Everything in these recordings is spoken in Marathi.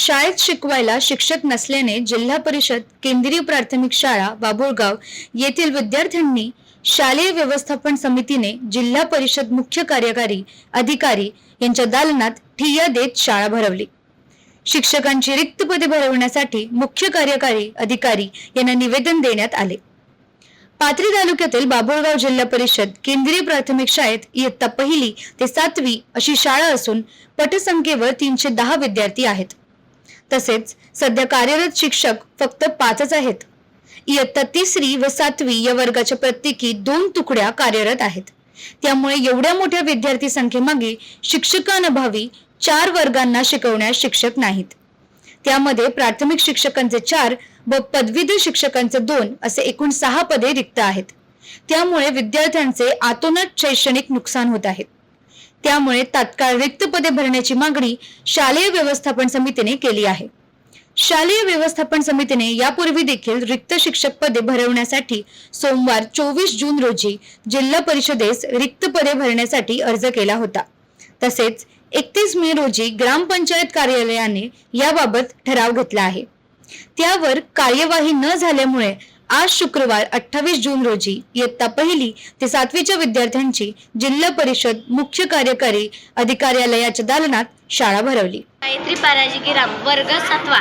शाळेत शिकवायला शिक्षक नसल्याने जिल्हा परिषद केंद्रीय प्राथमिक शाळा बाबुळगाव येथील विद्यार्थ्यांनी शालेय व्यवस्थापन समितीने जिल्हा परिषद मुख्य कार्यकारी अधिकारी यांच्या दालनात ठिय्या देत शाळा भरवली. शिक्षकांची रिक्त पदे भरवण्यासाठी मुख्य कार्यकारी अधिकारी यांना निवेदन देण्यात आले. पाथरी तालुक्यातील बाबुळगाव जिल्हा परिषद केंद्रीय प्राथमिक शाळेत इयत्ता पहिली ते सातवी अशी शाळा असून पटसंख्येवर तीनशे दहा विद्यार्थी आहेत. तसेच सध्या कार्यरत शिक्षक फक्त पाचच आहेत. इयत्ता तिसरी व सातवी या वर्गाच्या प्रत्येकी दोन तुकड्या कार्यरत आहेत. त्यामुळे एवढ्या मोठ्या विद्यार्थी संख्येमागे शिक्षकांअभावी चार वर्गांना शिकवण्यास शिक्षक नाहीत. त्यामध्ये प्राथमिक शिक्षकांचे चार व पदवीधर शिक्षकांचे दोन असे एकूण सहा पदे रिक्त आहेत. त्यामुळे विद्यार्थ्यांचे आतोनात शैक्षणिक नुकसान होत आहे. त्यामुळे तात्काळ रिक्त पदे भरण्याची मागणी शालेय व्यवस्थापन समितीने केली आहे. शालेय व्यवस्थापन समितीने यापूर्वी देखील रिक्त शिक्षक पदे भरवण्यासाठी सोमवार चोवीस जून रोजी जिल्हा परिषदेस रिक्त पदे भरण्यासाठी अर्ज केला होता. तसेच एकतीस मे रोजी ग्रामपंचायत कार्यालयाने याबाबत ठराव घेतला आहे. त्यावर कार्यवाही न झाल्यामुळे आज शुक्रवार अठ्ठावीस जून रोजी इयत्ता पहिली ते सातवीच्या विद्यार्थ्यांची जिल्हा परिषद मुख्य कार्यकारी अधिकार्यालयाच्या दालनात शाळा भरवली. गायत्री पाराजी गिराम वर्ग सातवा.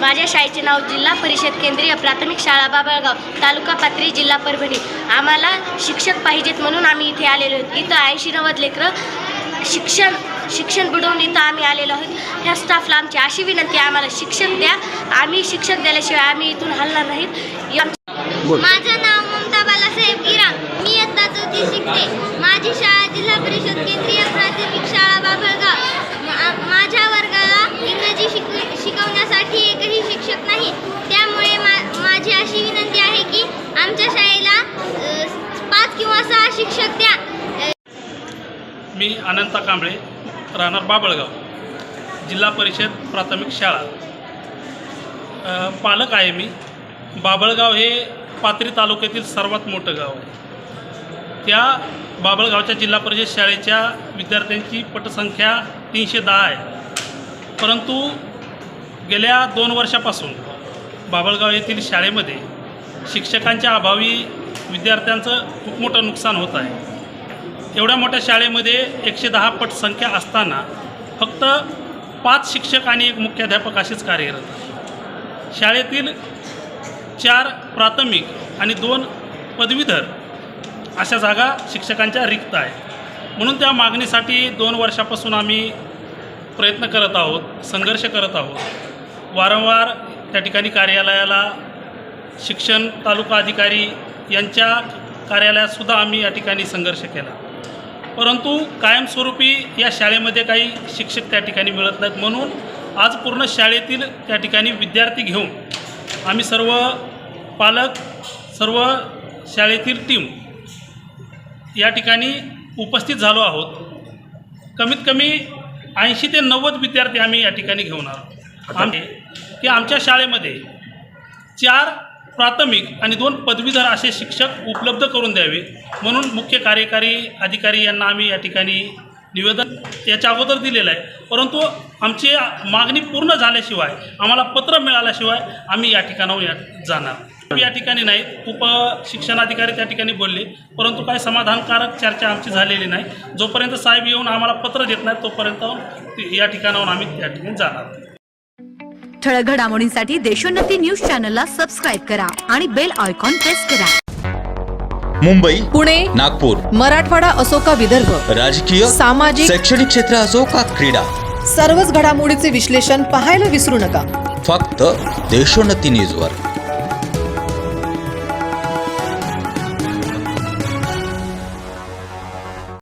माझ्या शाळेचे नाव जिल्हा परिषद केंद्रीय प्राथमिक शाळा बाबळगाव तालुका पात्री जिल्हा परभणी. आम्हाला शिक्षक पाहिजेत म्हणून आम्ही इथे आलेलो आहोत. इथं ऐंशी नव्वद लेकरं शिक्षण शिक्षण बुडवून इथं आम्ही आलेलो आहोत. ह्या स्टाफला आमची अशी विनंती आम्हाला शिक्षक द्या. आम्ही शिक्षक दिल्याशिवाय आम्ही इथून हलणार नाहीत. माझं नाव ममता बालासाहेब गिराम मी इयत्ता चौथी शिकते. माझी शाळा जिल्हा परिषद केंद्रीय प्राथमिक शाळा बाभळगाव. मा- माझ्या वर्गाला इंग्रजी शिक शिकवण्यासाठी एकही शिक्षक नाही. त्यामुळे मा माझी अशी विनंती आहे की आमच्या शाळेला पाच किंवा सहा शिक्षक द्या. मी अनंता कांबळे राहणार बाबळगाव जिल्हा परिषद प्राथमिक शाळा. पालक आहे मी. बाबळगाव हे पाथरी तालुक्यातील सर्वात मोठं गाव आहे. त्या बाबळगावच्या जिल्हा परिषद शाळेच्या विद्यार्थ्यांची पटसंख्या तीनशे दहा आहे. परंतु गेल्या दोन वर्षापासून बाबळगाव येथील शाळेमध्ये शिक्षकांच्या अभावी विद्यार्थ्यांचं खूप मोठं नुकसान होत आहे. एवढ्या मोठ्या शाळेमध्ये एकशे दहा पट संख्या असताना फक्त पाच शिक्षक आणि एक मुख्याध्यापक असेच कार्यरत आहे. शाळेतील चार प्राथमिक आणि दोन पदवीधर अशा जागा शिक्षकांच्या रिक्त आहे म्हणून त्या मागणीसाठी दोन वर्षापासून आम्ही प्रयत्न करत आहोत संघर्ष करत आहोत. वारंवार त्या ठिकाणी कार्यालयाला शिक्षण तालुका अधिकारी यांच्या कार्यालयातसुद्धा आम्ही या ठिकाणी संघर्ष केला. परंतु कायमस्वरूपी या शाळेमध्ये काही शिक्षक त्या ठिकाणी मिळत नाहीत. म्हणून आज पूर्ण शाळेतील त्या ठिकाणी विद्यार्थी घेऊन आम्ही सर्व पालक सर्व शाळेतील टीम या ठिकाणी उपस्थित झालो आहोत. कमीत कमी ऐंशी ते नव्वद विद्यार्थी आम्ही या ठिकाणी घेऊन आलो. आम्ही की आमच्या शाळेमध्ये चार प्राथमिक आणि दोन पदवीधर असे शिक्षक उपलब्ध करून द्यावे म्हणून मुख्य कार्यकारी अधिकारी यांना आम्ही या ठिकाणी निवेदन याच्या अगोदर दिलेलं आहे. परंतु आमची मागणी पूर्ण झाल्याशिवाय आम्हाला पत्र मिळाल्याशिवाय आम्ही या ठिकाणाहून या जाणार. या ठिकाणी नाही उप शिक्षणाधिकारी त्या ठिकाणी बोलले. परंतु काही समाधानकारक चर्चा आमची झालेली नाही. जोपर्यंत साहेब येऊन आम्हाला पत्र देत नाहीत तोपर्यंत या ठिकाणाहून आम्ही त्या ठिकाणी जाणार. ठळक घडामोडींसाठी देशोन्नती न्यूज चॅनलला सबस्क्राईब करा आणि बेल आयकॉन प्रेस करा. मुंबई पुणे नागपूर मराठवाडा असो का विदर्भ राजकीय सामाजिक शैक्षणिक क्षेत्र असो का क्रीडा सर्वच घडामोडीचे विश्लेषण पाहायला विसरू नका. फक्त देशोन्नती न्यूजवर.